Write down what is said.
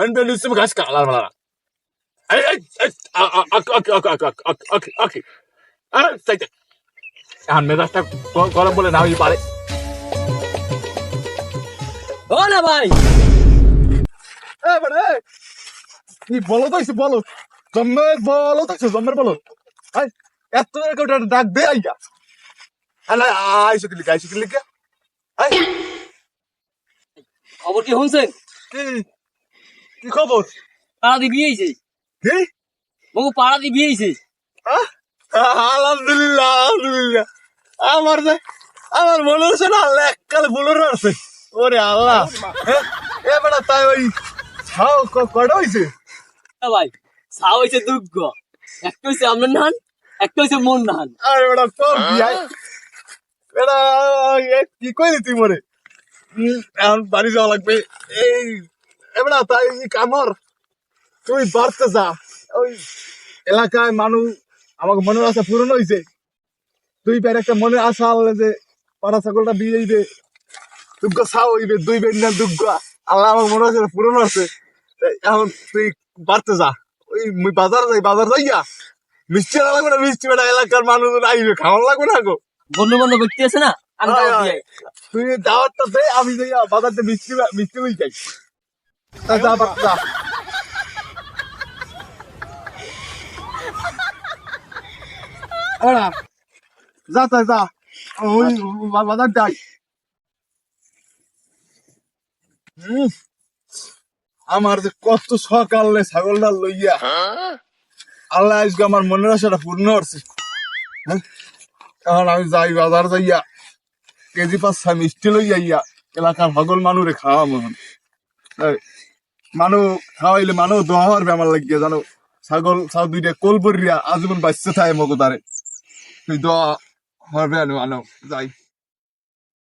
An bɛ lusi ka ska alarm alarm. Okey. আরে সাইতে। সামনে রাস্তা গরম বলে না পারে। ও না ভাই। এ বড়ে। কি বলো তাইছে বলো। জম্মে বলো তাইছে জম্মের বলো। আই এত কেউ ডাক দে আইগা। আলা আইসো কি লিখা আইসো কি লিখা। আই খবর কি শুনছেন? কি? খবর? পাড়া দিয়ে বিয়ে হয়েছে মগু পাড়া দিয়ে বিয়ে হয়েছে? আলহামদুলিল্লাহ আলহামদুলিল্লাহ। আমার আমার মনে হচ্ছে না আল্লাহ এককালে বুলোর আছে। ওরে আল্লাহ? এ বেটা তাই ওই ছাও কটা হয়েছে হ্যাঁ ভাই চা হয়েছে দুগ্গ। একটা হয়েছে আপনার নাহান একটা হয়েছে মন নাহান। আরে বেটা তোর বিয়াই বেটা কি কইলি তুই মরে? এখন বাড়ি যাওয়া লাগবে। এই এ বেটা তাই কামর তুই বাড়তে যা। ওই এলাকায় মানুষ আমাকে মনের আশা পূরণ হয়েছে। তুই বের একটা মনে আশা যে পাড়া ছাগলটা বিয়ে হইবে, দুগ্গা ছাও হইবে, দুই না দুগ্গা। আল্লাহ আমার মনে আছে পূরণ আছে এখন তুই বাড়তে যা। ওই মুই বাজার যাই, বাজার যাইয়া মিষ্টি আনা লাগবে না? মিষ্টি বেটা এলাকার মানুষ আইবে, খাওয়ান লাগবে না গো? বন্ধু বান্ধব ব্যক্তি আছে না? আমি আয়, দাওয়াত তুই দাওয়াতটা দে আমি যাইয়া বাজারতে মিষ্টি মিষ্টি লই যাই। তা যা যা। ওরা যা তাই যা। ওই বাজার যাই। হুম, আমার যে কত সকালে ছাগলটা লইয়া। আল্লাহ আজকে আমার মনের আশাটা পূর্ণ করছে। হ্যাঁ? এখন আমি যাই বাজার যাইয়া। কেজি পাঁচটা মিষ্টি লই যাইয়া এলাকার সকল মানুরে খাওয়া মন মানু খাওয়াইলে মানু দোয়া বেমার লাগিয়ে জানো? ছাগল ছাগল দুইটা কোল পরিয়া আজীবন বাঁচতে থাকে মগো তারে তুই দোয়া পারবে আনো আনো যাই।